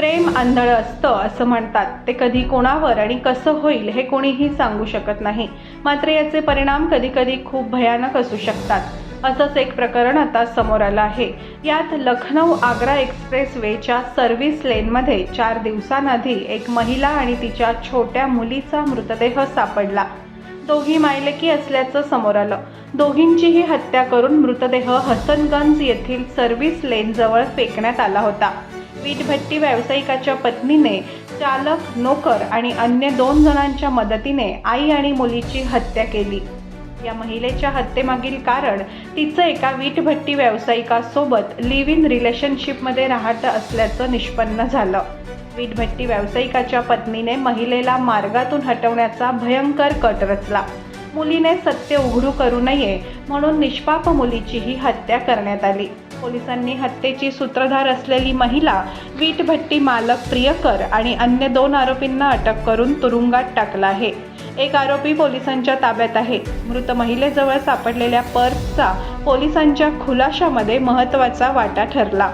प्रेम आंधळं असतं असं म्हणतात. ते कधी कोणावर आणि कसं होईल हे कोणीही सांगू शकत नाही. मात्र याचे परिणाम कधीकधी खूप भयानक असू शकतात. असंच एक प्रकरण आता समोर आलं आहे. यात लखनौ आग्रा एक्सप्रेस वेच्या सर्व्हिस लेनमध्ये चार दिवसांआधी एक महिला आणि तिच्या छोट्या मुलीचा मृतदेह सापडला. दोघी मायलेकी असल्याचं समोर आलं. दोघींचीही हत्या करून मृतदेह हसनगंज येथील सर्व्हिस लेनजवळ फेकण्यात आला होता. वीटभट्टी व्यावसायिकाच्या पत्नीने चालक नोकर आणि अन्य दोन जणांच्या मदतीने आई आणि मुलीची हत्या केली. या महिलेच्या हत्येमागील कारण तिचं एका वीटभट्टी व्यावसायिकासोबत लिव्ह इन रिलेशनशिपमध्ये राहत असल्याचं निष्पन्न झालं. वीटभट्टी व्यावसायिकाच्या पत्नीने महिलेला मार्गातून हटवण्याचा भयंकर कट रचला. मुलीने सत्य उघडू करू नये म्हणून निष्पाप मुलीचीही हत्या करण्यात आली. पोलिसांनी हत्येची सूत्रधार असलेली महिला वीटभट्टी मालक प्रियकर आणि अन्य दोन आरोपींना अटक करून तुरुंगात टाकला आहे. एक आरोपी पोलिसांच्या ताब्यात आहे. मृत महिलेजवळ सापडलेल्या पर्सचा पोलिसांच्या खुलाशामध्ये महत्त्वाचा वाटा ठरला.